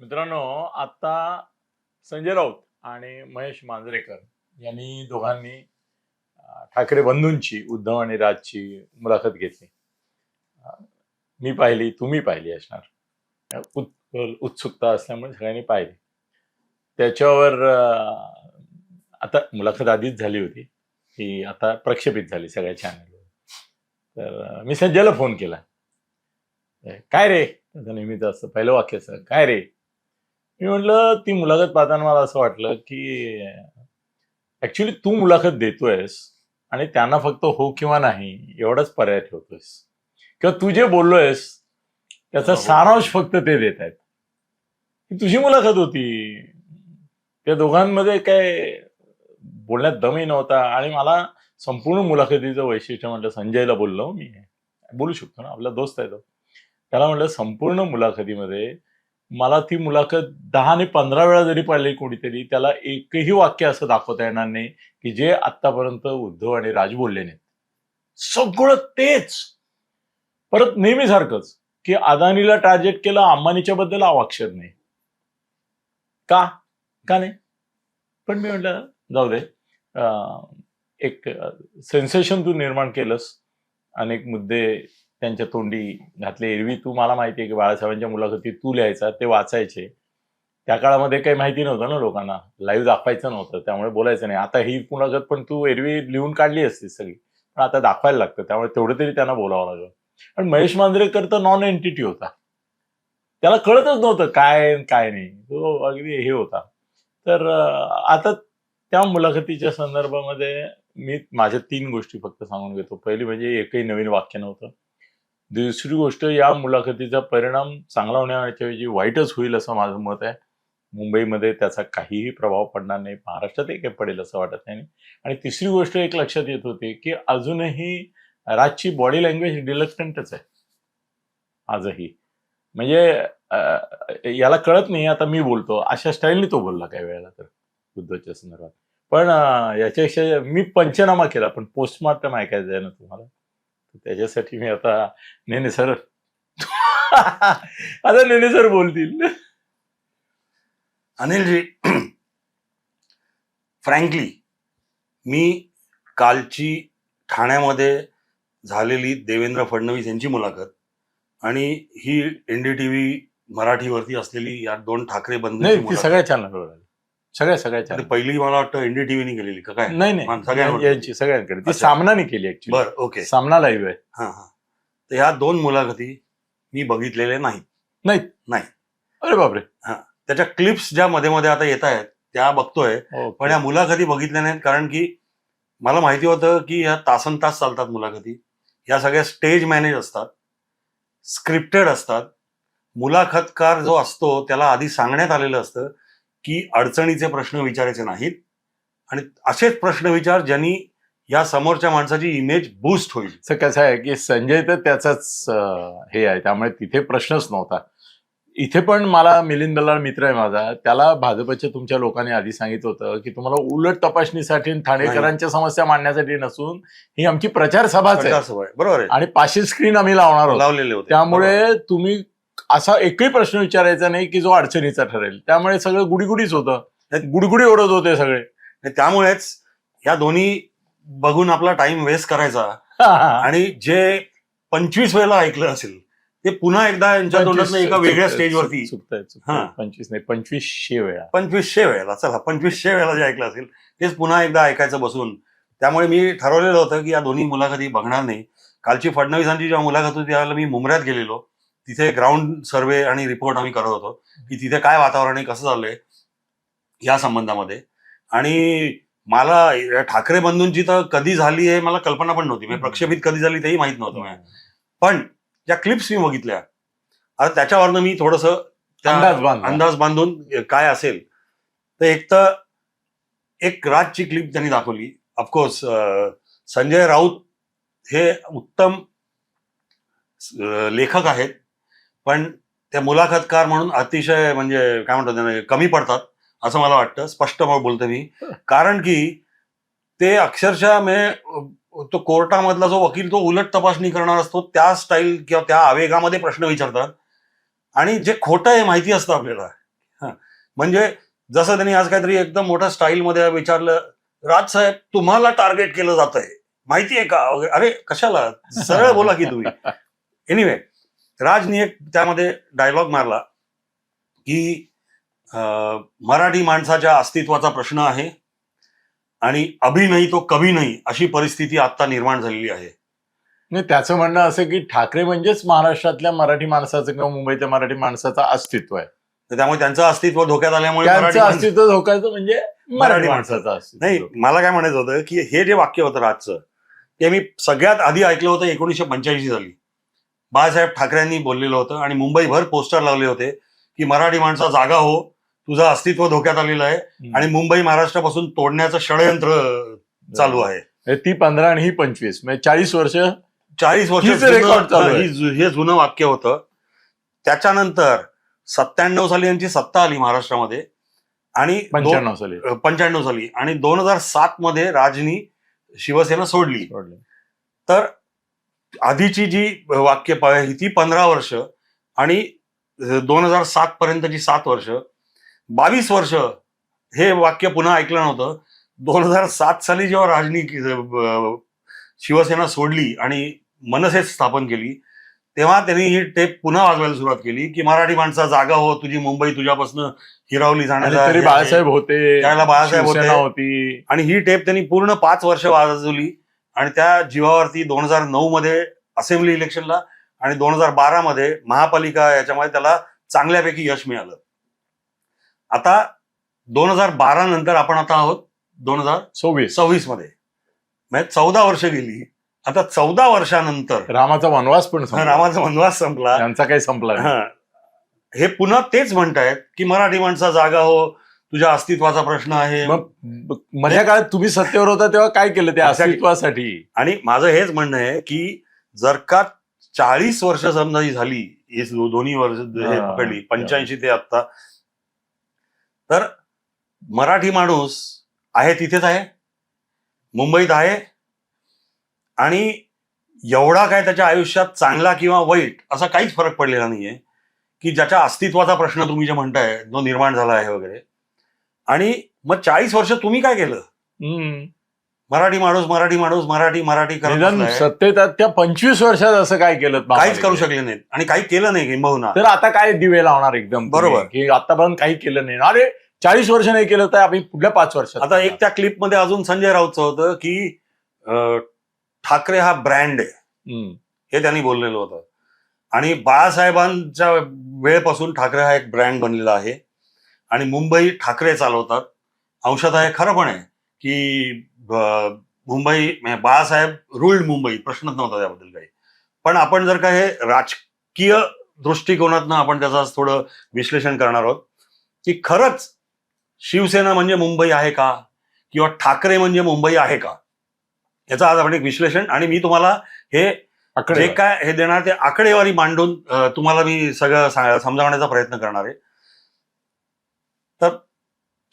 मित्रांनो आता संजय राऊत आणि महेश मांजरेकर यांनी दोघांनी ठाकरे बंधूंची उद्धव आणि राजची मुलाखत घेतली. मी पाहिली तुम्ही पाहिली असणार. उत्सुकता असल्यामुळे सगळ्यांनी पाहिली. त्याच्यावर आता मुलाखत आधीच झाली होती. की आता प्रक्षेपित झाली सगळ्या चॅनलवर तर मी संजयला फोन केला. काय रे? त्याचं नेहमीच असतं पहिलं वाक्य असं काय रे? मी म्हटलं ती मुलाखत पाहताना मला असं वाटलं की ऍक्च्युली तू मुलाखत देतोयस आणि त्यांना फक्त हो किंवा नाही एवढाच पर्याय ठेवतोयस. किंवा तू जे बोललोयस त्याचा. सारांश फक्त ते देत आहेत. ही तुझी मुलाखत होती. त्या दोघांमध्ये काय बोलण्यात दमही नव्हता आणि मला संपूर्ण मुलाखतीचं वैशिष्ट्य म्हटलं संजयला बोललो मी. बोलू शकतो ना आपला दोस्त आहे तो. त्याला म्हटलं संपूर्ण मुलाखतीमध्ये मला ती मुलाखत दहा आणि पंधरा वेळा जरी पाहिली कोणीतरी त्याला एकही वाक्य असं दाखवता येणार नाही की जे आतापर्यंत उद्धव आणि राज बोलले नाहीत. सगळं तेच. परत नेहमीसारखंच की अदानीला टार्गेट केलं अंबानीच्या बद्दल अवाक्षर नाही. का? का नाही? पण मी म्हटलं जाऊ दे. एक सेन्सेशन तू निर्माण केलंस अनेक मुद्दे त्यांच्या तोंडी घातले. एरवी तू मला माहिती आहे की बाळासाहेबांच्या मुलाखती तू लिहायचा ते वाचायचे. त्या काळामध्ये काही माहिती नव्हतं ना लोकांना. लाईव्ह दाखवायचं नव्हतं त्यामुळे बोलायचं नाही. आता ही मुलाखत पण तू एरवी लिहून काढली असती सगळी. पण आता दाखवायला लागतं त्यामुळे तेवढं तरी त्यांना बोलावं लागलं. पण महेश मांजरेकर तर नॉन एंटिटी होता. त्याला कळतच नव्हतं काय काय नाही. तो अगदी हे होता. तर आता त्या मुलाखतीच्या संदर्भामध्ये मी माझ्या तीन गोष्टी फक्त सांगून घेतो. पहिली म्हणजे एकही नवीन वाक्य नव्हतं. दुसरी गोष्ट या मुलाखतीचा परिणाम चांगला होण्याऐवजी वाईटच होईल असं माझं मत आहे. मुंबईमध्ये त्याचा काहीही प्रभाव पडणार नाही. महाराष्ट्रातही काही पडेल असं वाटत नाही. आणि तिसरी गोष्ट एक लक्षात येत होती की अजूनही राजची बॉडी लँग्वेज डिलक्टंटच आहे. आजही. म्हणजे याला कळत नाही आता मी बोलतो. अशा स्टाईलने तो बोलला काही वेळेला तर उद्धवच्या संदर्भात. पण याच्यापेक्षा मी पंचनामा केला पण पोस्टमार्टम ऐकायचं आहे ना तुम्हाला. त्याच्यासाठी मी आता नेने सर आता नेने सर बोलतील. अनिलजी फ्रँकली मी कालची ठाण्यामध्ये झालेली देवेंद्र फडणवीस यांची मुलाखत आणि ही एनडीटीव्ही मराठीवरती असलेली या दोन ठाकरे मुलाखत. सगळ्या चॅनलवर आली. सगळ्या सगळ्या आणि चॅनल पहिली मला वाटतं एनडीटीव्हीने केलेली का काय? नाही नाही. यांची सगळ्यांकडे. ती. सामनाने केली ऍक्च्युली बर ओके. सामना लाईव्ह आहे. हा हा. तर ह्या दोन मुलाखती मी बघितलेल्या नाहीत. नाही. नाही. अरे बापरे. त्याच्या क्लिप्स ज्या मध्ये मध्ये आता येत आहेत त्या बघतोय. पण या मुलाखती बघितल्या नाहीत कारण की मला माहिती होतं की या तासन तास चालतात मुलाखती. या सगळ्या स्टेज मॅनेज असतात. स्क्रिप्टेड असतात. मुलाखतकार जो असतो त्याला आधी सांगण्यात आलेलं असतं. की अडचणीचे प्रश्न विचारायचे नाहीत. आणि असेच प्रश्न विचार ज्यांनी या समोरच्या माणसाची इमेज बूस्ट होईल असं कसं आहे की संजय तर त्याचाच हे आहे. त्यामुळे तिथे प्रश्नच नव्हता. इथे पण मला मिलिंद दलाल मित्र आहे माझा. त्याला भाजपच्या तुमच्या लोकांनी आधी सांगितलं होतं की तुम्हाला उलट तपासणीसाठी ठाणेकरांच्या समस्या मांडण्यासाठी नसून ही आमची प्रचार सभाच आहे. बरोबर आहे. आणि पाचशे स्क्रीन आम्ही लावणार लावलेले होते. त्यामुळे तुम्ही असा एकही प्रश्न विचारायचा नाही की जो अडचणीचा ठरेल. त्यामुळे सगळं गुडीगुडीच होतं. गुडगुडी ओढत होते सगळे. त्यामुळेच ह्या दोन्ही बघून आपला टाइम वेस्ट करायचा. आणि जे पंचवीस वेळेला ऐकलं असेल ते पुन्हा एकदा यांच्या तोंडात एका वेगळ्या स्टेजवरती पंचवीस नाही पंचवीसशे वेळा. पंचवीसशे वेळेला. चला पंचवीसशे वेळेला जे ऐकलं असेल तेच पुन्हा एकदा ऐकायचं बसून. त्यामुळे मी ठरवलेलं होतं की या दोन्ही मुलाखती बघणार नाही. कालची फडणवीसांची जेव्हा मुलाखत होती त्यावेळेला मी मुंबऱ्यात गेलेलो. तिथे ग्राउंड सर्वे आणि रिपोर्ट आम्ही करत होतो की तिथे काय वातावरण आहे कसं चाललंय या संबंधामध्ये. आणि मला ठाकरे बंधूंची तर कधी झाली आहे मला कल्पना पण नव्हती. म्हणजे प्रक्षेपित कधी झाली तेही माहीत नव्हतं मला. पण ज्या क्लिप्स मी बघितल्या आता त्याच्यावरनं मी थोडस अंदाज बांधून काय असेल तर एक तर एक राजची क्लिप त्यांनी दाखवली. ऑफकोर्स संजय राऊत हे उत्तम लेखक आहेत. पण ते मुलाखतकार म्हणून अतिशय म्हणजे काय म्हणतात कमी पडतात असं मला वाटतं. स्पष्ट बोलतो मी. कारण की ते अक्षरशः म्हणजे तो कोर्टामधला जो वकील तो उलट तपासणी करणार असतो त्या स्टाईल किंवा त्या आवेगामध्ये प्रश्न विचारतात. आणि जे खोटं आहे माहिती असतं आपल्याला. म्हणजे जसं त्यांनी आज काहीतरी एकदम मोठ्या स्टाईलमध्ये विचारलं राज साहेब तुम्हाला टार्गेट केलं जात आहे माहितीये का? वगैरे. अरे कशाला? सरळ बोला की तुम्ही. एनिवे राजनी एक त्यामध्ये डायलॉग मारला की मराठी माणसाच्या अस्तित्वाचा प्रश्न आहे आणि अभि नाही तो कभी नाही अशी परिस्थिती आता निर्माण झालेली आहे. नाही त्याचं म्हणणं असं की ठाकरे म्हणजेच महाराष्ट्रातल्या मराठी माणसाचं किंवा मुंबईतल्या मराठी माणसाचं अस्तित्व आहे. तर त्यामुळे त्यांचं अस्तित्व धोक्यात आल्यामुळे अस्तित्व धोक्याचं म्हणजे मराठी माणसाचं नाही मला काय म्हणायचं होतं की हे जे वाक्य होतं राजचं ते मी सगळ्यात आधी ऐकलं होतं एकोणीसशे पंच्याऐंशी साली. बाळासाहेब ठाकरेंनी बोललेलं होतं आणि मुंबईभर पोस्टर लावले होते की मराठी माणसा जागा हो तुझं अस्तित्व धोक्यात आलेलं आहे. आणि मुंबई महाराष्ट्रापासून तोडण्याचं षडयंत्र चालू आहे. ती पंधरा आणि ही पंचवीस म्हणजे चाळीस वर्ष? चाळीस वर्ष. ही जुनं वाक्य होतं. त्याच्यानंतर सत्त्याण्णव साली यांची सत्ता आली महाराष्ट्रामध्ये आणि पंच्याण्णव साली. पंच्याण्णव साली. आणि दोन हजार सात मध्ये राजनी शिवसेना सोडले. तर आधीची जी वाक्य प- ती पंधरा वर्ष आणि दोन हजार सात पर्यंतची सात वर्ष. बावीस वर्ष हे वाक्य पुन्हा ऐकलं नव्हतं. दोन हजार सात साली जेव्हा राजनी शिवसेना सोडली आणि मनसे स्थापन केली तेव्हा त्यांनी ही टेप पुन्हा वाजवायला सुरुवात केली की मराठी माणसा जागा हो तुझी मुंबई तुझ्यापासून हिरावली हे आहे. बाळासाहेब होते त्यावेळेला बाळासाहेब होती. आणि ही टेप त्यांनी पूर्ण पाच वर्ष वाजवली. आणि त्या जीवावरती दोन हजार नऊ मध्ये असेंब्ली इलेक्शनला आणि दोन हजार बारा मध्ये महापालिका याच्यामध्ये त्याला चांगल्यापैकी यश मिळालं आता दोन हजार बारा नंतर आपण आता आहोत दोन हजार सव्वीस सव्वीसमध्ये म्हणजे चौदा वर्ष गेली आता चौदा वर्षानंतर रामाचा वनवास पण. रामाचा वनवास संपला त्यांचा काही संपला. हा. हे पुन्हा तेच म्हणतायत की मराठी माणसा जागा हो तुझ्या अस्तित्वाचा प्रश्न आहे मग मधल्या काळात तुम्ही सत्तेवर होता तेव्हा काय केलं त्या. अस्तित्वासाठी आणि माझं हेच म्हणणं आहे की जर का चाळीस वर्ष समजा ही झाली दोन्ही वर्ष पकडली पंच्याऐंशी ते आता तर मराठी माणूस आहे तिथेच आहे मुंबईत आहे आणि एवढा काय त्याच्या आयुष्यात चांगला किंवा वाईट असा काहीच फरक पडलेला नाहीये की ज्याच्या अस्तित्वाचा प्रश्न तुम्ही जे म्हणताय जो निर्माण झाला आहे वगैरे आणि मग चाळीस वर्ष तुम्ही काय केलं. मराठी माणूस मराठी माणूस मराठी मराठी करत. सत्तेत त्या पंचवीस वर्षात असं काय केलं काहीच करू शकले नाहीत आणि काही केलं नाही किंबहुना तर आता काय दिवे लावणार एकदम? बरोबर. की आतापर्यंत काही केलं नाही अरे चाळीस वर्ष नाही केलं तर आम्ही पुढल्या पाच वर्षात आता एक त्या क्लिपमध्ये अजून संजय राऊतचं होतं की ठाकरे हा ब्रँड आहे. हे त्यांनी बोललेलं होतं आणि बाळासाहेबांच्या वेळेपासून ठाकरे हा एक ब्रँड बनलेला आहे आणि मुंबई ठाकरे चालवतात. अंशतः हे खरं पण आहे की मुंबई म्हणजे बाळासाहेब रुल्ड मुंबई प्रश्नच नव्हता त्याबद्दल काही. पण आपण जर का हे राजकीय दृष्टिकोनातनं आपण त्याचं थोडं विश्लेषण करणार आहोत की खरंच शिवसेना म्हणजे मुंबई आहे का? किंवा ठाकरे म्हणजे मुंबई आहे का? याचं आज आपण एक विश्लेषण आणि मी तुम्हाला हे जे काय हे देणार ते आकडेवारी मांडून तुम्हाला मी सगळं समजावण्याचा प्रयत्न करणार आहे.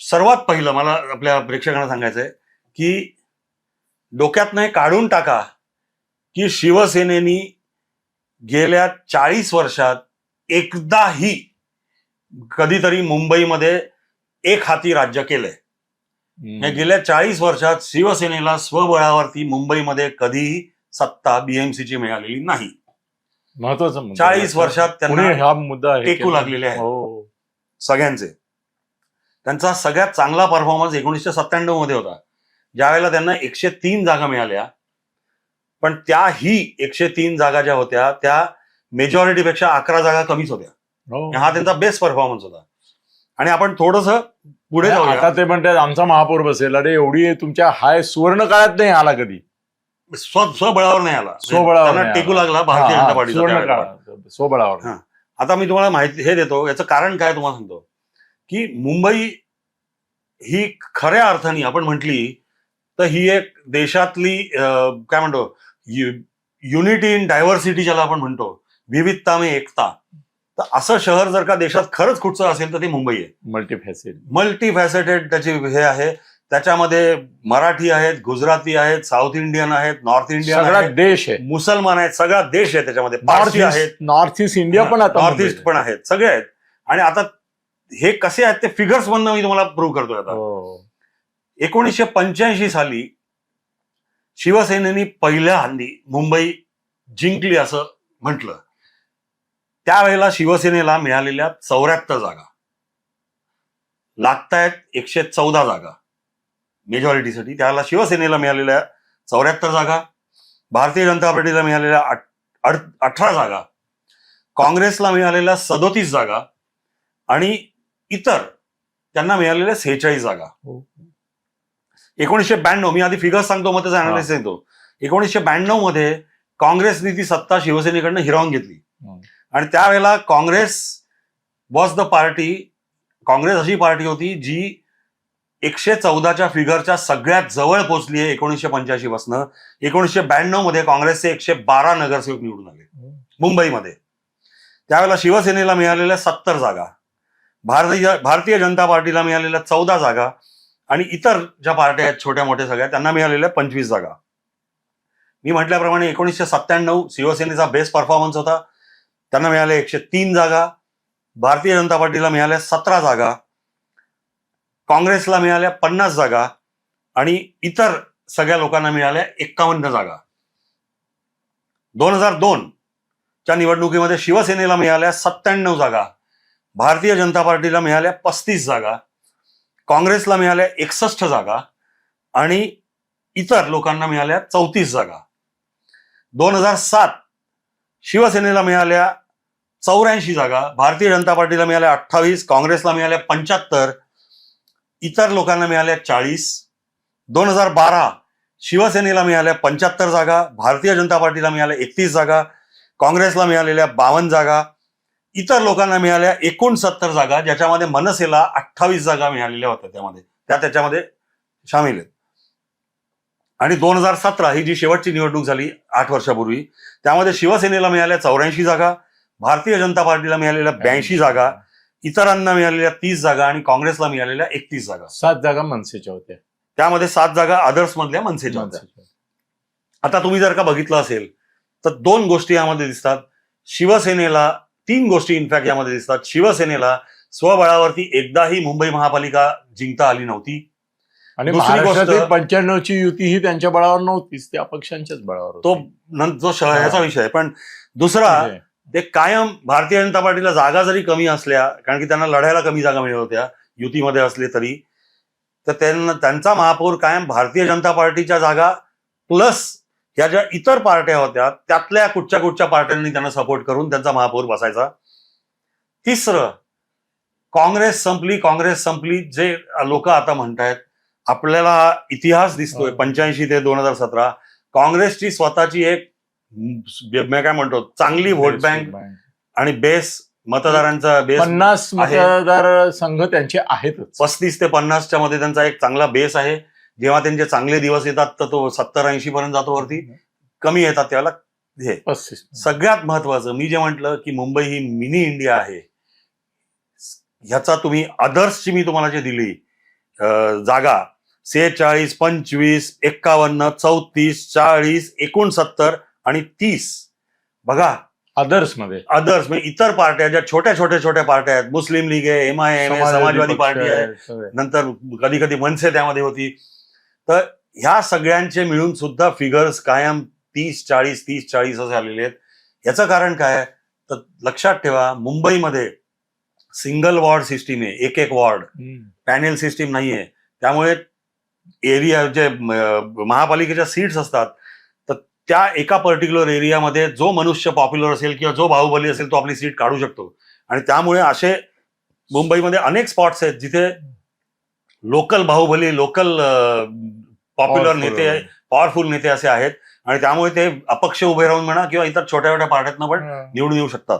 सर्वात पहिलं मला आपल्या प्रेक्षकांना सांगायचं आहे की डोक्यातनं हे काढून टाका की शिवसेनेनी गेल्या चाळीस वर्षात एकदाही कधीतरी मुंबईमध्ये एक हाती राज्य केलंय. या गेल्या चाळीस वर्षात शिवसेनेला स्वबळावरती मुंबईमध्ये कधीही सत्ता बीएमसीची मिळालेली नाही महत्त्वाचा मुद्दा. चाळीस वर्षात त्यांना हा मुद्दा हे टेकू. लागलेले आहेत. हो सगळ्यांचे त्यांचा सगळ्यात चांगला परफॉर्मन्स एकोणीसशे सत्त्याण्णवमध्ये होता. ज्यावेळेला त्यांना एकशे तीन जागा मिळाल्या. पण त्याही एकशे तीन जागा ज्या होत्या त्या मेजॉरिटीपेक्षा अकरा जागा कमीच होत्या. हो. हा त्यांचा बेस्ट परफॉर्मन्स होता. आणि आपण थोडस पुढे आता ते म्हणतात आमचा महापौर बसेल. अरे एवढी तुमच्या हाय सुवर्ण काळात नाही आला कधी? स्व स्वबळावर नाही आला. स्वबळावर टेकू. लागला भारतीय जनता. काळात स्वबळावर. आता मी तुम्हाला माहिती हे देतो. याचं कारण काय तुम्हाला सांगतो. की मुंबई ही खऱ्या अर्थाने आपण म्हटली तर ही एक देशातली काय म्हणतो युनिटी इन डायव्हर्सिटी ज्याला आपण म्हणतो विविधता में एकता. तर असं शहर जर का देशात खरंच कुठचं असेल तर ते मुंबई आहे. मल्टीफॅसेट मल्टी फॅसेटेड त्याची हे आहे. त्याच्यामध्ये मराठी आहेत गुजराती आहेत साऊथ इंडियन आहेत नॉर्थ इंडियन सगळा देश आहे. मुसलमान आहेत सगळा देश आहे त्याच्यामध्ये. पारसी आहेत. नॉर्थ ईस्ट इंडिया पण नॉर्थ ईस्ट पण आहेत सगळे आहेत. आणि आता हे कसे आहेत ते फिगर्स म्हणणं मी तुम्हाला प्रूव्ह करतोय आता. हो. एकोणीसशे पंच्याऐंशी साली शिवसेनेनी पहिल्या हल्ली मुंबई जिंकली असं म्हटलं. त्यावेळेला शिवसेनेला मिळालेल्या चौऱ्याहत्तर जागा. लागतायत एकशे चौदा जागा. मेजॉरिटीसाठी त्यावेळेला शिवसेनेला मिळालेल्या चौऱ्याहत्तर जागा. भारतीय जनता पार्टीला मिळालेल्या अठरा जागा. काँग्रेसला मिळालेल्या सदोतीस जागा. आणि इतर त्यांना मिळालेल्या सेहेचाळीस जागा. हो. एकोणीसशे ब्याण्णव मी आधी फिगर्स सांगतो मग त्याचा अनालिसिस येतो एकोणीसशे ब्याण्णवमध्ये काँग्रेसने ती सत्ता शिवसेनेकडनं हिरावून घेतली. आणि त्यावेळेला Congress was the party Congress अशी पार्टी होती जी एकशे चौदाच्या फिगरच्या सगळ्यात जवळ पोहोचली आहे एकोणीसशे पंच्याऐंशी पासनं. एकोणीसशे ब्याण्णवमध्ये काँग्रेसचे एकशे बारा नगरसेवक निवडून आले. मुंबईमध्ये. त्यावेळेला शिवसेनेला मिळालेल्या सत्तर जागा. भारतीय भारतीय जनता पार्टीला मिळालेल्या चौदा जागा आणि इतर ज्या पार्ट्या आहेत छोट्या मोठ्या सगळ्या त्यांना मिळालेल्या पंचवीस जागा. मी म्हटल्याप्रमाणे एकोणीसशे सत्त्याण्णव शिवसेनेचा बेस्ट परफॉर्मन्स होता. त्यांना मिळाल्या एकशे तीन जागा. भारतीय जनता पार्टीला मिळाल्या सतरा जागा. काँग्रेसला मिळाल्या पन्नास जागा आणि इतर सगळ्या लोकांना मिळाल्या एक्कावन्न जागा. दोन हजार दोन च्या निवडणुकीमध्ये शिवसेनेला मिळाल्या सत्त्याण्णव जागा. भारतीय जनता पार्टीला मिळाल्या पस्तीस जागा काँग्रेसला मिळाल्या एकसष्ट जागा आणि इतर लोकांना मिळाल्या चौतीस जागा. दोन हजार सात शिवसेनेला मिळाल्या चौऱ्याऐंशी जागा भारतीय जनता पार्टीला मिळाल्या अठ्ठावीस काँग्रेसला मिळाल्या पंच्याहत्तर इतर लोकांना मिळाल्या चाळीस. दोन हजार बारा शिवसेनेला मिळाल्या पंच्याहत्तर जागा भारतीय जनता पार्टीला मिळाल्या एकतीस जागा काँग्रेसला मिळालेल्या बावन्न जागा इतर लोकांना मिळाल्या एकोणसत्तर जागा ज्याच्यामध्ये मनसेला अठ्ठावीस जागा मिळालेल्या होत्या त्यामध्ये. त्या त्याच्यामध्ये सामील आहेत. आणि दोन हजार सतरा ही जी शेवटची निवडणूक झाली आठ वर्षापूर्वी त्यामध्ये शिवसेनेला मिळाल्या चौऱ्याऐंशी जागा भारतीय जनता पार्टीला मिळालेल्या ब्याऐंशी जागा इतरांना मिळालेल्या तीस जागा आणि काँग्रेसला मिळालेल्या एकतीस जागा. सात जागा मनसेच्या होत्या. त्यामध्ये सात जागा आदर्श मधल्या मनसेच्या होत्या. आता तुम्ही जर का बघितलं असेल तर दोन गोष्टी यामध्ये दिसतात. शिवसेनेला तीन गोष्टी इनफॅक्ट यामध्ये दिसतात. शिवसेनेला स्वबळावरती एकदाही मुंबई महापालिका जिंकता आली नव्हती. आणि दुसरी गोष्ट- पंच्याण्णवची युती ही त्यांच्या बळावर नव्हतीच त्या पक्षांच्याच बळावर तो जो ह्याचा विषय आहे. पण दुसरा ते कायम भारतीय जनता पार्टीला जागा जरी कमी असल्या कारण की त्यांना लढायला कमी जागा मिळत होत्या युतीमध्ये असले तरी तर त्यांना त्यांचा महापौर कायम भारतीय जनता पार्टीच्या जागा प्लस ह्या ज्या इतर पार्ट्या होत्या त्यातल्या कुठच्या कुठच्या पार्ट्यांनी त्यांना सपोर्ट करून त्यांचा महापौर बसायचा? तिसरं काँग्रेस संपली काँग्रेस संपली जे लोक आता म्हणतायत आपल्याला इतिहास दिसतोय हो. पंच्याऐंशी ते दोन हजार सतरा. काँग्रेसची स्वतःची एक मी काय म्हणतो चांगली व्होट बँक आणि बेस मतदारांचा बेस पन्नास. मतदार संघ त्यांचे आहेतच. पस्तीस ते पन्नासच्या मध्ये त्यांचा एक चांगला बेस आहे. जेव्हा त्यांचे चांगले दिवस येतात तर तो सत्तर ऐंशी पर्यंत जातो वरती. कमी येतात त्याला हे. सगळ्यात महत्वाचं मी जे म्हटलं की मुंबई ही मिनी इंडिया आहे. ह्याचा तुम्ही अदर्सची मी तुम्हाला जे दिली जागा सेहेचाळीस पंचवीस एक्कावन्न चौतीस चाळीस एकोणसत्तर आणि तीस. बघा. अदर्समध्ये. अदर्स म्हणजे इतर पार्ट्या ज्या छोट्या छोट्या छोट्या पार्ट्या आहेत. मुस्लिम लीग आहे M I M Samajwadi Party आहे. नंतर कधी कधी मनसे त्यामध्ये होती. तर ह्या सगळ्यांचे मिळून सुद्धा फिगर्स कायम तीस चाळीस तीस चाळीस असे आलेले आहेत याचं कारण काय आहे? तर लक्षात ठेवा मुंबईमध्ये सिंगल वॉर्ड सिस्टीम आहे एक एक वॉर्ड. पॅनेल सिस्टीम नाहीये त्यामुळे एरिया जे महापालिकेच्या सीट्स असतात तर त्या एका पर्टिक्युलर एरियामध्ये जो मनुष्य पॉप्युलर असेल किंवा जो बाहुबली असेल तो आपली सीट काढू शकतो आणि त्यामुळे असे मुंबईमध्ये अनेक स्पॉट्स आहेत जिथे लोकल बाहुबली लोकल पॉप्युलर. नेते पॉवरफुल नेते असे आहेत. आणि त्यामुळे ते अपक्ष उभे राहून म्हणा किंवा इतर छोट्या छोट्या पार्ट्यातनं पण निवडून येऊ शकतात.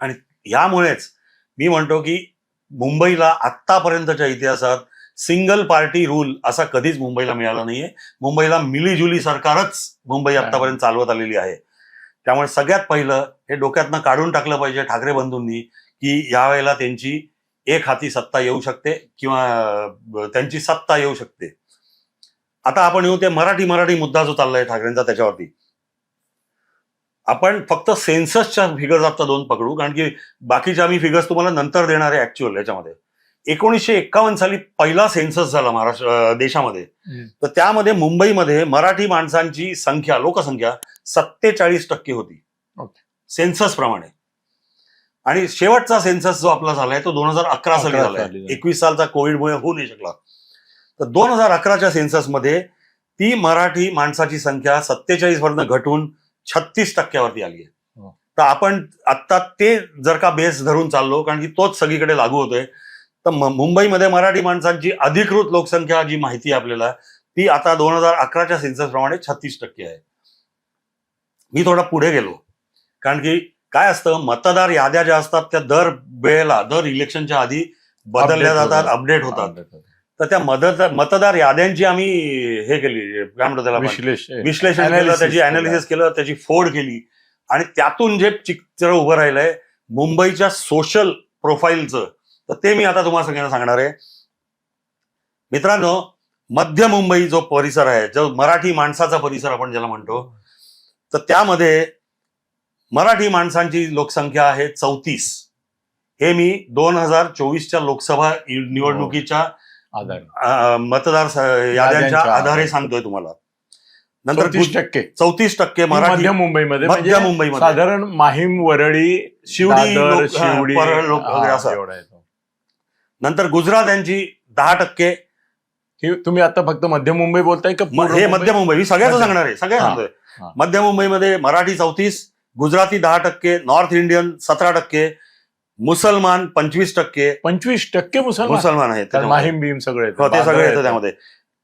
आणि यामुळेच मी म्हणतो की मुंबईला आत्तापर्यंतच्या इतिहासात सिंगल पार्टी रूल असा कधीच मुंबईला मिळाला नाहीये. मुंबईला मिलीजुली सरकारच मुंबई आतापर्यंत चालवत आलेली आहे. त्यामुळे सगळ्यात पहिलं हे डोक्यातनं काढून टाकलं पाहिजे ठाकरे बंधूंनी की यावेळेला त्यांची एक हाती सत्ता येऊ शकते किंवा त्यांची सत्ता येऊ शकते. आता आपण येऊ ते मराठी मराठी मुद्दा जो चाललाय ठाकरेंचा त्याच्यावरती. आपण फक्त सेन्ससच्या फिगर्स आता दोन पकडू कारण की बाकीचे आम्ही फिगर्स तुम्हाला नंतर देणार आहे ऍक्च्युअल याच्यामध्ये. एकोणीसशे एक्कावन्न साली पहिला सेन्सस झाला महाराष्ट्र देशामध्ये. तर त्यामध्ये मुंबईमध्ये मराठी माणसांची संख्या लोकसंख्या सत्तेचाळीस टक्के होती. सेन्सस प्रमाणे. आणि शेवटचा सेन्सस जो आपला झालाय तो दोन हजार अकरा साली 11 झालाय. एकवीस सालचा कोविडमुळे होऊ नाही शकला. तर दोन हजार अकराच्या सेन्ससमध्ये ती मराठी माणसाची संख्या सत्तेचाळीस वरनं घटून छत्तीस टक्क्यावरती आली आहे हो. तर आपण आता ते जर का बेस धरून चाललो कारण की तोच सगळीकडे लागू होतोय तर म- मुंबईमध्ये मराठी माणसांची अधिकृत लोकसंख्या जी माहिती आहे आपल्याला ती आता दोन हजार अकराच्या सेन्सस प्रमाणे छत्तीस टक्के आहे मी थोडा पुढे गेलो कारण की काय असतं मतदार याद्या ज्या असतात त्या दर वेळेला दर इलेक्शनच्या आधी बदलल्या जातात. अपडेट होतात. तर त्या मतदार मतदार याद्यांची आम्ही हे केली काय म्हणतो त्याला? विश्लेषण विश्लेषण केलं त्याची. अनालिसिस केलं त्याची फोड केली आणि त्यातून जे चित्र उभं राहिलंय मुंबईच्या सोशल प्रोफाईलचं तर ते मी आता तुम्हाला सगळ्यांना सांगणार आहे मित्रांनो मध्य मुंबई जो परिसर आहे जो मराठी माणसाचा परिसर आपण ज्याला म्हणतो तर त्यामध्ये मराठी माणसांची लोकसंख्या आहे चौतीस हे मी दोन हजार चोवीसच्या लोकसभा निवडणुकीच्या आधार. मतदार याद्यांच्या आधारे. सांगतोय तुम्हाला. नंतर चौतीस टक्के. चौतीस टक्के मराठी मध्य मुंबईमध्ये मध्य म्हणजे मुंबईमध्ये. साधारण माहीम वरळी शिवडी शिवडी. असं. नंतर गुजरात यांची दहा टक्के. तुम्ही आता फक्त मध्य मुंबई बोलताय का हे? मध्य मुंबई. मी सगळ्याच सांगणार आहे. सगळ्या सांगतोय. मध्य मुंबईमध्ये मराठी चौतीस गुजराती दहा टक्के नॉर्थ इंडियन सतरा टक्के मुसलमान पंचवीस टक्के पंचवीस टक्के मुसलमान. मुसलमान आहेत. माहीम भीम सगळे हो, ते सगळे येतं त्यामध्ये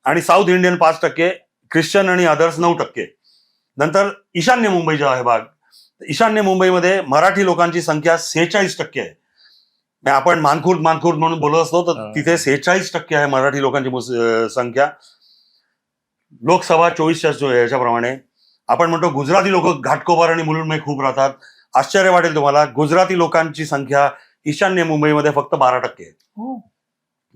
आणि साऊथ इंडियन पाच टक्के ख्रिश्चन आणि अदर्स नऊ टक्के. नंतर ईशान्य मुंबई जो आहे भाग ईशान्य मुंबईमध्ये मराठी लोकांची संख्या सेहेचाळीस टक्के आहे. म्हणजे आपण मानखुर्द मानखुर्द म्हणून बोलत असतो तर हा. तिथे सेहेचाळीस टक्के आहे मराठी लोकांची मुस- अं, संख्या. लोकसभा चोवीसच्या याच्याप्रमाणे. आपण म्हणतो गुजराती लोक घाटकोपर आणि मुलुंडमध्ये खूप राहतात. आश्चर्य वाटेल तुम्हाला. गुजराती लोकांची संख्या ईशान्य मुंबईमध्ये फक्त बारा टक्के आहे. हो.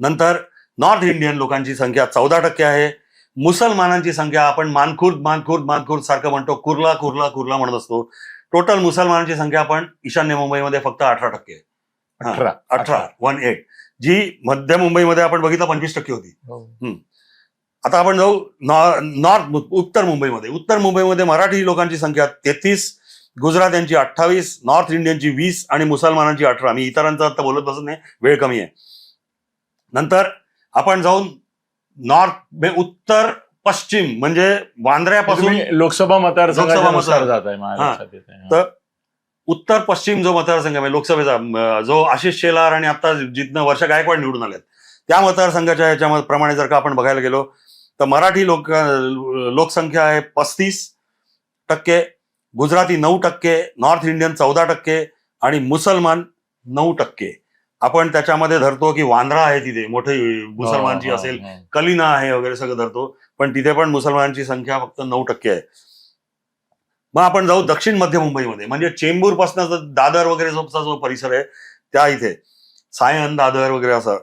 नंतर नॉर्थ इंडियन लोकांची संख्या चौदा टक्के आहे. मुसलमानांची संख्या आपण मानखुर्द मानखुर्द मानखुर्द सारखं म्हणतो. कुर्ला कुर्ला कुर्ला म्हणत असतो. टोटल मुसलमानांची संख्या आपण ईशान्य मुंबईमध्ये फक्त अठरा टक्के आहे. अठरा. अठरा वन एट. जी मध्य मुंबईमध्ये आपण बघितलं पंचवीस टक्के होती. हो. आता आपण जाऊ नॉर्थ उत्तर मुंबईमध्ये. उत्तर मुंबईमध्ये मराठी लोकांची संख्या तेहतीस गुजरात यांची अठ्ठावीस नॉर्थ इंडियनची वीस आणि मुसलमानांची अठरा. मी इतरांचं आता बोलत बसत नाही वेळ कमी आहे. नंतर आपण जाऊन नॉर्थ म्हणजे उत्तर पश्चिम म्हणजे वांद्र्यापासून लोकसभा मतदारसंघाच्या लोकसभा नुसार मतदार- जात आहे महाराष्ट्रात येत आहे. तर उत्तर पश्चिम जो मतदारसंघ आहे लोकसभेचा जो आशिष शेलार आणि आता जिथनं वर्ष गायकवाड निवडून आलेत त्या मतदारसंघाच्या ह्याच्या प्रमाणे जर का आपण बघायला गेलो तर मराठी लोक लोकसंख्या आहे पस्तीस टक्के गुजराती नऊ टक्के नॉर्थ इंडियन चौदा टक्के आणि मुसलमान नऊ टक्के. आपण त्याच्यामध्ये धरतो की वांद्रा आहे तिथे मोठे मुसलमानची असेल. कलिना आहे वगैरे सगळं धरतो पण तिथे पण मुसलमानांची संख्या फक्त नऊ टक्के आहे. मग आपण जाऊ दक्षिण मध्य मुंबईमध्ये म्हणजे चेंबूरपासून दादर वगैरे जोचा जो परिसर आहे त्या इथे. सायन दादर वगैरे असं.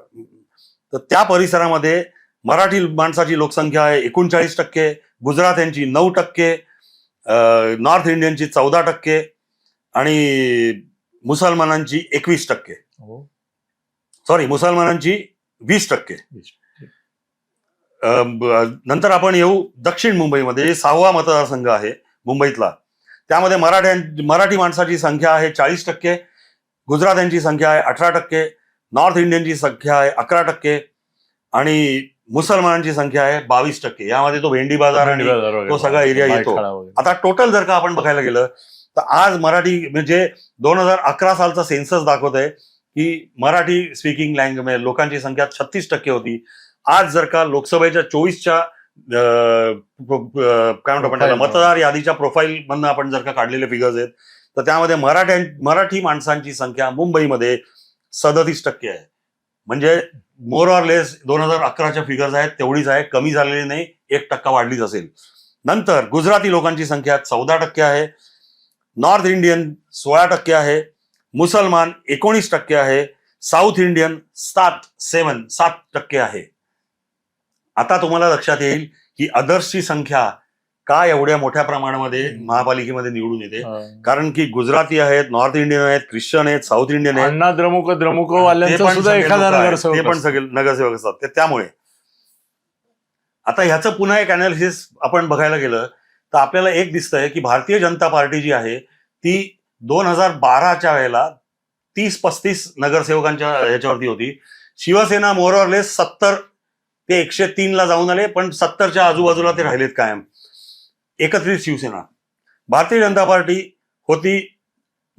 तर त्या परिसरामध्ये मराठी माणसाची लोकसंख्या आहे एकोणचाळीस टक्के गुजरात यांची नऊ टक्के नॉर्थ इंडियनची चौदा टक्के आणि मुसलमानांची एकवीस टक्के. हो. सॉरी मुसलमानांची वीस टक्के. नंतर आपण येऊ दक्षिण मुंबईमध्ये. सहावा मतदारसंघ आहे मुंबईतला. त्यामध्ये मराठ्यां मराठी माणसाची संख्या आहे चाळीस टक्के गुजरात यांची संख्या आहे अठरा टक्के नॉर्थ इंडियनची संख्या आहे अकरा टक्के आणि मुसलमानांची संख्या आहे बावीस टक्के यामध्ये तो भेंडी बाजार आणि. तो सगळा area येतो. आता टोटल जर का आपण बघायला गेलं तर आज मराठी म्हणजे दोन हजार अकरा सालचा सेन्सस दाखवत आहे की मराठी स्पीकिंग लँग्वेज लोकांची संख्या छत्तीस टक्के होती आज जर का लोकसभेच्या चोवीसच्या काय म्हणतो आपण. मतदार यादीच्या प्रोफाईल मधनं आपण जर का काढलेले फिगर्स आहेत तर त्यामध्ये मराठ्यां मराठी माणसांची संख्या मुंबईमध्ये सदतीस टक्के आहे म्हणजे मोर ऑर लेस दोन हजार अकराच्या फिगर्स आहेत तेवढीच आहे कमी झालेली नाही एक टक्का वाढलीच असेल. नंतर गुजराती लोकांची संख्या चौदा टक्के आहे नॉर्थ इंडियन सोळा टक्के आहे मुसलमान एकोणीस टक्के आहे साऊथ इंडियन सात सेवन सात टक्के आहे. आता तुम्हाला लक्षात येईल की अदर्सची संख्या का एवढ्या मोठ्या प्रमाणामध्ये. महापालिकेमध्ये निवडून येते? कारण की गुजराती आहेत नॉर्थ इंडियन आहेत ख्रिश्चन आहेत साऊथ इंडियन आहेत. अण्णा द्रमुक द्रमुक ते पण सगळे. नगरसेवक असतात. ते त्यामुळे. आता ह्याचं पुन्हा एक अनालिसिस आपण बघायला गेलं तर आपल्याला एक दिसतंय की भारतीय जनता पार्टी जी आहे ती दोन हजार बाराच्या वेळेला तीस पस्तीस नगरसेवकांच्या ह्याच्यावरती होती. शिवसेना मोरलेस सत्तर ते एकशे तीन ला जाऊन आले पण सत्तरच्या आजूबाजूला ते राहिलेत कायम. एकत्रित शिवसेना भारतीय जनता पार्टी होती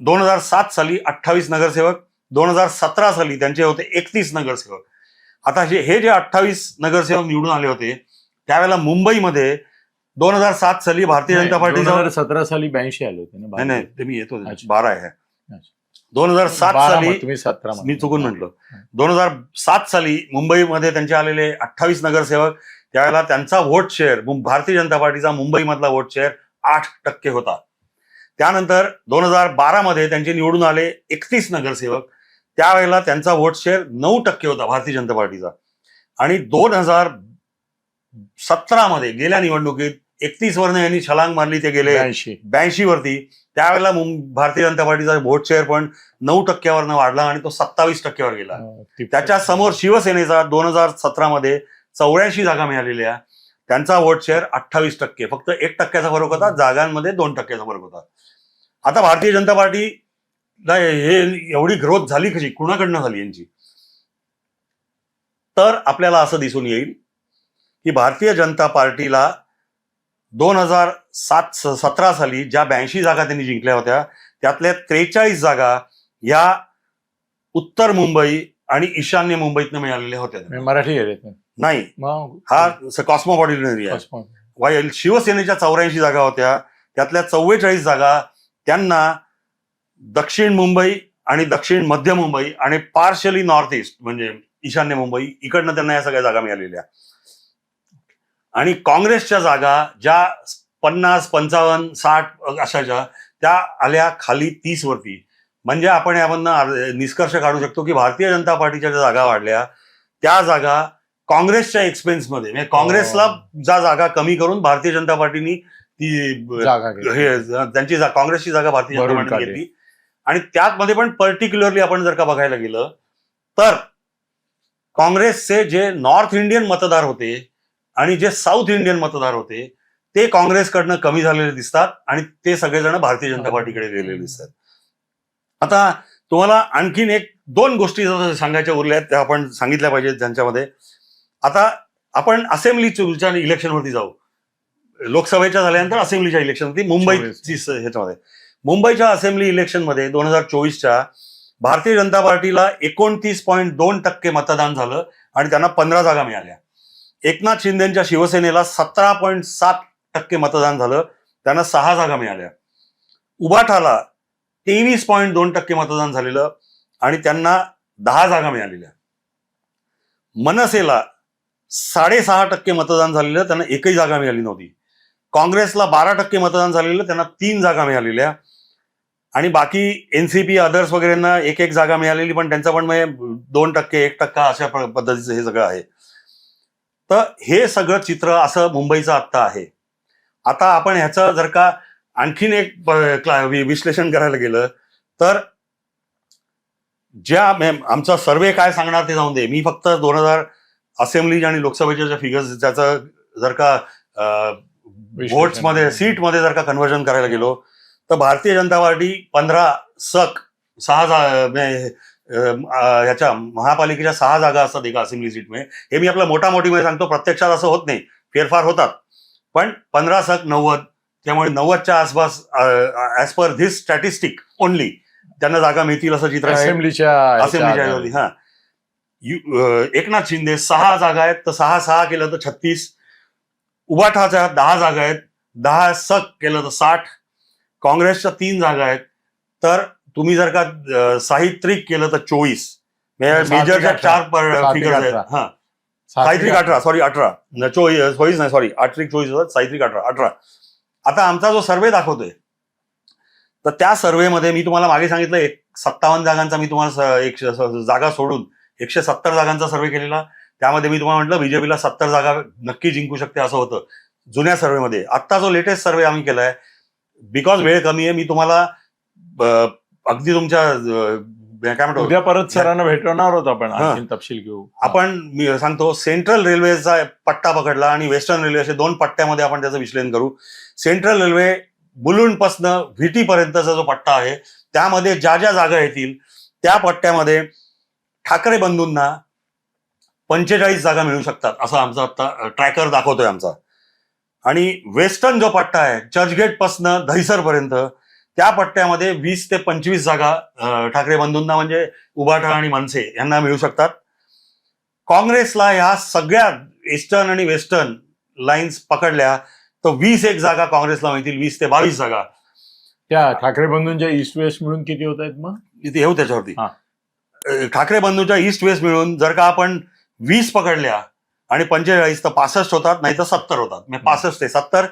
दोन हजार सात साली अठ्ठावीस नगरसेवक दोन हजार सतरा साली त्यांचे होते एकतीस नगरसेवक आता हे हे जे अठ्ठावीस नगरसेवक निवडून आले होते त्यावेळेला मुंबईमध्ये दोन हजार सात साली भारतीय जनता हजार सतरा साली ब्याऐंशी आले होते ना नाही नाही ते मी येतो. बारा आहे. दोन हजार सात साली तुम्ही सतरा मी. चुकून म्हटलं दोन हजार सात साली मुंबईमध्ये त्यांचे आलेले अठ्ठावीस नगरसेवक त्यावेळेला त्यांचा व्होट शेअर भारतीय जनता पार्टीचा मुंबईमधला व्होट शेअर आठ टक्के होता. त्यानंतर दोन हजार बारा मध्ये त्यांचे निवडून आले एकतीस नगरसेवक. त्यावेळेला त्यांचा व्होट शेअर नऊ टक्के होता भारतीय जनता पार्टीचा. आणि दोन हजार सतरा मध्ये गेल्या निवडणुकीत एकतीस वरनं यांनी छलांग मारली ते गेले ब्याऐंशी. ब्याऐंशी वरती. त्यावेळेला भारतीय जनता पार्टीचा व्होट शेअर पण नऊ टक्क्यावरनं वाढला आणि तो सत्तावीस टक्क्यावर गेला. ती- त्याच्यासमोर शिवसेनेचा दोन हजार सतरा मध्ये चौऱ्याऐंशी जागा मिळालेल्या त्यांचा व्होट शेअर अठ्ठावीस टक्के. फक्त एक टक्क्याचा फरक होता जागांमध्ये दोन टक्क्याचा फरक होता. आता भारतीय जनता पार्टी हे एवढी ग्रोथ झाली कशी? कुणाकडनं झाली यांची? तर आपल्याला असं दिसून येईल की भारतीय जनता पार्टीला दोन हजार सात सतरा साली ज्या ब्याऐंशी जागा त्यांनी जिंकल्या होत्या त्यातल्या त्रेचाळीस जागा ह्या उत्तर मुंबई आणि ईशान्य मुंबईतनं मिळालेल्या होत्या. मराठी नाही. मग हा कॉस्मोपॉलिटन एरिया वाईल शिवसेनेच्या चौऱ्याऐंशी जागा होत्या. त्यातल्या चव्वेचाळीस जागा त्यांना दक्षिण मुंबई आणि दक्षिण मध्य मुंबई आणि पार्शली नॉर्थ ईस्ट म्हणजे ईशान्य मुंबई इकडनं त्यांना या सगळ्या जागा मिळालेल्या. आणि काँग्रेसच्या जागा ज्या पन्नास पंचावन्न साठ अशाच्या त्या आल्या खाली तीस वरती. म्हणजे आपण यामधनं निष्कर्ष काढू शकतो की भारतीय जनता पार्टीच्या ज्या जागा वाढल्या त्या जागा काँग्रेसच्या एक्सपेन्समध्ये म्हणजे काँग्रेसला ज्या जागा कमी करून भारतीय जनता पार्टीनी ती जागा. हे त्यांची जा- काँग्रेसची जागा भारतीय जनता पार्टीने काढली. घेतली. आणि त्यामध्ये पण पर्टिक्युलरली आपण जर का बघायला गेलं तर काँग्रेसचे जे नॉर्थ इंडियन मतदार होते आणि जे साऊथ इंडियन मतदार होते ते काँग्रेसकडनं कमी झालेले दिसतात आणि ते सगळेजण भारतीय जनता पार्टीकडे गेलेले दिसतात. आता तुम्हाला आणखीन एक दोन गोष्टी सांगायच्या उरल्या आहेत त्या आपण सांगितल्या पाहिजेत ज्यांच्यामध्ये आता आपण असेंब्लीच्या इलेक्शनवरती जाऊ. लोकसभेच्या झाल्यानंतर असेंब्लीच्या इलेक्शनवरती मुंबईची ह्याच्यामध्ये. मुंबईच्या असेंब्ली इलेक्शनमध्ये दोन हजार चोवीसच्या भारतीय जनता पार्टीला एकोणतीस पॉईंट दोन टक्के मतदान झालं आणि त्यांना पंधरा जागा मिळाल्या. एकनाथ शिंदेच्या शिवसेनेला सतरा पॉईंट सात टक्के मतदान झालं. त्यांना सहा जागा मिळाल्या. उबाठाला तेवीस पॉईंट दोन टक्के मतदान झालेलं आणि त्यांना दहा जागा मिळालेल्या. मनसेला साडेसहा टक्के मतदान झालेलं त्यांना एकही जागा मिळाली नव्हती. काँग्रेसला बारा टक्के मतदान झालेलं त्यांना तीन जागा मिळालेल्या. आणि बाकी एनसीपी अदर्स वगैरेंना एक एक जागा मिळालेली पण त्यांचं पण म्हणजे दोन टक्के एक टक्का अशा पद्धतीचं हे सगळं आहे. तर हे सगळं चित्र असं मुंबईचं आत्ता आहे. आता आपण ह्याचं जर का आणखीन एक विश्लेषण करायला गेलं तर ज्या आमचा सर्वे काय सांगणार ते जाऊन दे. मी फक्त दोन हजार असेंब्ली आणि लोकसभेच्या ज्या फिगर्स त्याचं जर का व्होट्समध्ये सीटमध्ये जर का कन्व्हर्जन करायला गेलो तर भारतीय जनता पार्टी पंधरा सक सहा ह्याच्या महापालिकेच्या सहा जागा असतात एका असेंब्ली सीटमध्ये हे मी आपल्या मोठा मोठीमध्ये सांगतो प्रत्यक्षात असं होत नाही. फेरफार होतात. पण पंधरा सक नव्वद त्यामुळे नव्वदच्या आसपास as per this statistic only त्यांना जागा मिळतील असं चित्र असेंब्लीच्या असेंब्लीच्या हा. एकनाथ शिंदे सहा जागा आहेत तर सहा सहा केलं तर छत्तीस. उबाठाच्या दहा जागा आहेत दहा सक केलं तर साठ. काँग्रेसच्या तीन जागा आहेत तर तुम्ही जर का साहित्रिक केलं तर चोवीस. मेजरच्या. चार फिगर्स आहेत. हा. साहित्रिक अठरा. सॉरी अठरा. चोवीस नाही सॉरी अठरिक चोवीस होतात साहित्रिक अठरा अठरा. आता आमचा जो सर्वे दाखवतोय तर त्या सर्वेमध्ये मी तुम्हाला मागे सांगितलं एक सत्तावन्न जागांचा मी तुम्हाला एक जागा सोडून एकशे सत्तर जागांचा सर्वे केलेला. त्यामध्ये मी तुम्हाला म्हटलं बीजेपीला सत्तर जागा नक्की जिंकू शकते असं होतं. जुन्या सर्व्हेमध्ये आत्ता जो लेटेस्ट सर्वे आम्ही केलाय बिकॉज वेळ कमी आहे मी तुम्हाला अगदी तुमच्या काय म्हणतो? उद्या परत सरांना भेटणार आहोत आपण तपशील घेऊ. आपण मी सांगतो सेंट्रल रेल्वेचा पट्टा पकडला आणि वेस्टर्न रेल्वे असे दोन पट्ट्यामध्ये आपण त्याचं विश्लेषण करू. सेंट्रल रेल्वे बुलुंडपासनं व्हीटी पर्यंतचा जो पट्टा आहे त्यामध्ये ज्या ज्या जागा येतील त्या पट्ट्यामध्ये ठाकरे बंधूंना पंचेचाळीस जागा मिळू शकतात असं आमचा आता ट्रॅकर दाखवतोय आमचा. आणि वेस्टर्न जो पट्टा आहे चर्चगेट पासनं दहिसर पर्यंत त्या पट्ट्यामध्ये वीस ते पंचवीस जागा ठाकरे बंधूंना म्हणजे उबाठा आणि मनसे यांना मिळू शकतात. काँग्रेसला ह्या सगळ्या ईस्टर्न आणि वेस्टर्न लाईन्स पकडल्या तर वीस एक जागा काँग्रेसला मिळतील वीस ते बावीस जागा. त्या ठाकरे बंधूंच्या ईस्ट वेस्ट मिळून किती होत आहेत मग येऊ त्याच्यावरती. ठाकरे बंधूच्या ईस्ट वेस्ट मिळून जर का आपण वीस पकडल्या आणि पंचेचाळीस तर पासष्ट होतात नाही तर सत्तर होतात. म्हणजे पासष्ट ते सत्तर.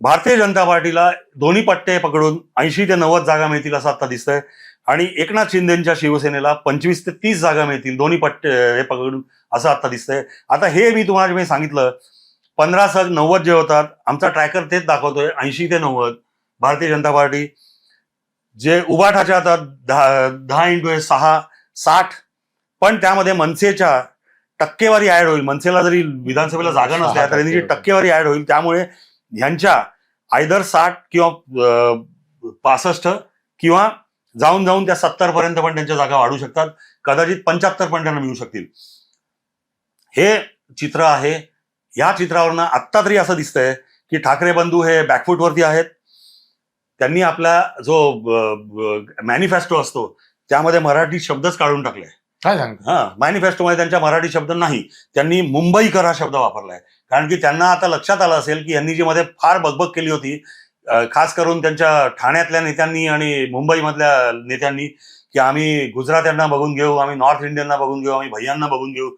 भारतीय जनता पार्टीला दोन्ही पट्टे पकडून ऐंशी ते नव्वद जागा मिळतील असं आता दिसतंय. आणि एकनाथ शिंदेच्या शिवसेनेला पंचवीस ते तीस जागा मिळतील दोन्ही पट्टे हे पकडून असं आता दिसतंय. आता हे मी तुम्हाला मी सांगितलं पंधरा सग नव्वद जे होतात आमचा ट्रॅकर तेच दाखवतोय ऐंशी ते नव्वद. भारतीय जनता पार्टी जे उबाठाच्या आता दहा दहा इंटू सहा साठ. पण त्यामध्ये मनसेच्या टक्केवारी ऍड होईल. मनसेला जरी विधानसभेला जागा नसल्या तर यांची टक्केवारी ऍड होईल. त्यामुळे ह्यांच्या आयदर साठ किंवा पासष्ट किंवा जाऊन जाऊन त्या सत्तर पर्यंत पण त्यांच्या जागा वाढू शकतात. कदाचित पंच्याहत्तर पण त्यांना मिळू शकतील. हे चित्र आहे. या चित्रावरनं आत्ता तरी असं दिसतंय की ठाकरे बंधू हे बॅकफूटवरती आहेत. त्यांनी आपला जो मॅनिफेस्टो असतो त्यामध्ये मराठी शब्दच काढून टाकले काय सांगता? हा मॅनिफेस्टोमध्ये त्यांच्या मराठी शब्द नाही. त्यांनी मुंबईकर हा शब्द वापरलाय. कारण की त्यांना आता लक्षात आलं असेल की यांनी जी मध्ये फार बगबग केली होती खास करून त्यांच्या ठाण्यातल्या नेत्यांनी आणि मुंबईमधल्या नेत्यांनी की आम्ही गुजरात्यांना बघून घेऊ आम्ही नॉर्थ इंडियनना बघून घेऊ आम्ही भैयांना बघून घेऊ.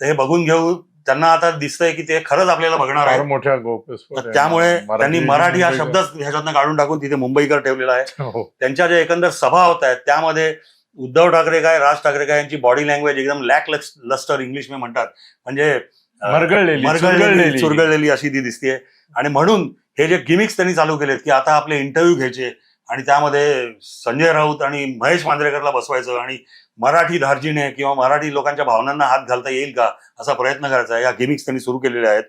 तर हे बघून घेऊ त्यांना आता दिसतंय की ते खरंच आपल्याला बघणार आहे फार मोठ्या गोप्यस्फोट तर आहे. त्यामुळे मराठी- त्यांनी मराठी हा. शब्दच ह्याच्यातनं काढून टाकून तिथे मुंबईकर ठेवलेला आहे हो. त्यांच्या ज्या एकंदर सभा होत आहेत त्यामध्ये उद्धव ठाकरे काय राज ठाकरे काय यांची बॉडी लँग्वेज एकदम लॅक लस्टर इंग्लिश में म्हणतात म्हणजे अं, मरगळलेली मरगळलेली चुरगळलेली. चुरगळलेली अशी ती दिसते आणि म्हणून हे जे गिमिक्स त्यांनी चालू केलेत की आता आपले इंटरव्ह्यू घ्यायचे आणि त्यामध्ये संजय राऊत आणि महेश मांजरेकरला बसवायचं आणि मराठी धार्जिणे किंवा मराठी लोकांच्या भावनांना हात घालता येईल का असा प्रयत्न करायचा या गिमिक्स त्यांनी सुरू केलेले आहेत.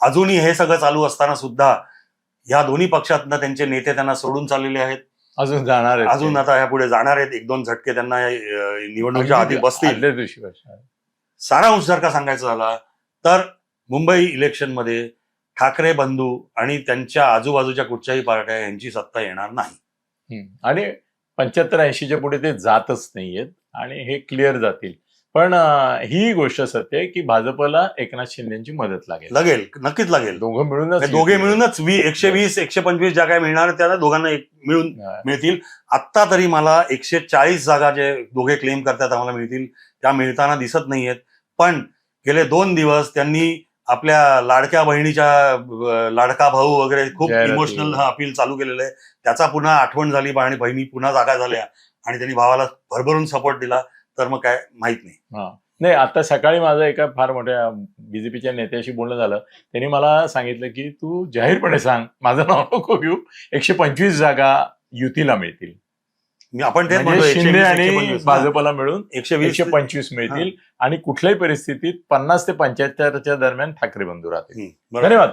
अजूनही हे सगळं चालू असताना सुद्धा या दोन्ही पक्षातनं त्यांचे नेते त्यांना सोडून चाललेले आहेत. अजून जाणार आहेत. अजून. आता ह्या पुढे जाणार आहेत. एक दोन झटके त्यांना निवडणुकीच्या आधी बसतील. सारांश जर का सांगायचं झाला? तर मुंबई इलेक्शनमध्ये ठाकरे बंधू आणि त्यांच्या आजूबाजूच्या कुठच्याही पार्ट्या यांची सत्ता येणार नाही. आणि पंच्याहत्तर ऐंशीच्या पुढे ते जातच नाहीयेत आणि हे क्लिअर जातील. पण ही गोष्ट सत्य आहे की भाजपला एकनाथ शिंदेची मदत लागेल. लगेल. नक्कीच लागेल. दोघं मिळूनच दोघे मिळूनच वी एकशे वीस एकशे पंचवीस काय मिळणार आहेत, त्या दोघांना एक मिळून. मिळतील. आत्ता तरी मला एकशे चाळीस जागा जे दोघे क्लेम करतात आम्हाला मिळतील त्या मिळताना दिसत नाहीयेत. पण गेले दोन दिवस त्यांनी आपल्या लाडक्या बहिणीच्या लाडका भाऊ वगैरे खूप. इमोशनल अपील चालू केलेलं आहे. त्याचा पुन्हा आठवण झाली आणि बहिणी पुन्हा जागा झाल्या आणि त्यांनी भावाला भरभरून सपोर्ट दिला. तर मग काय माहीत नाही. हा. नाही आता सकाळी माझं एका फार मोठ्या बीजेपीच्या नेत्याशी बोलणं झालं. त्यांनी मला सांगितलं की तू जाहीरपणे सांग माझं नाव नको घेऊ. एकशे पंचवीस जागा युतीला मिळतील. मी आपण तेच म्हणजे म्हणतो एकशे शिंदे वीस, आणि पंचवीस. भाजपला मिळून एकशे वीस एकशे पंचवीस मिळतील आणि कुठल्याही परिस्थितीत पन्नास ते पंच्याहत्तरच्या दरम्यान ठाकरे बंधू राहतील हं, बरोबर. धन्यवाद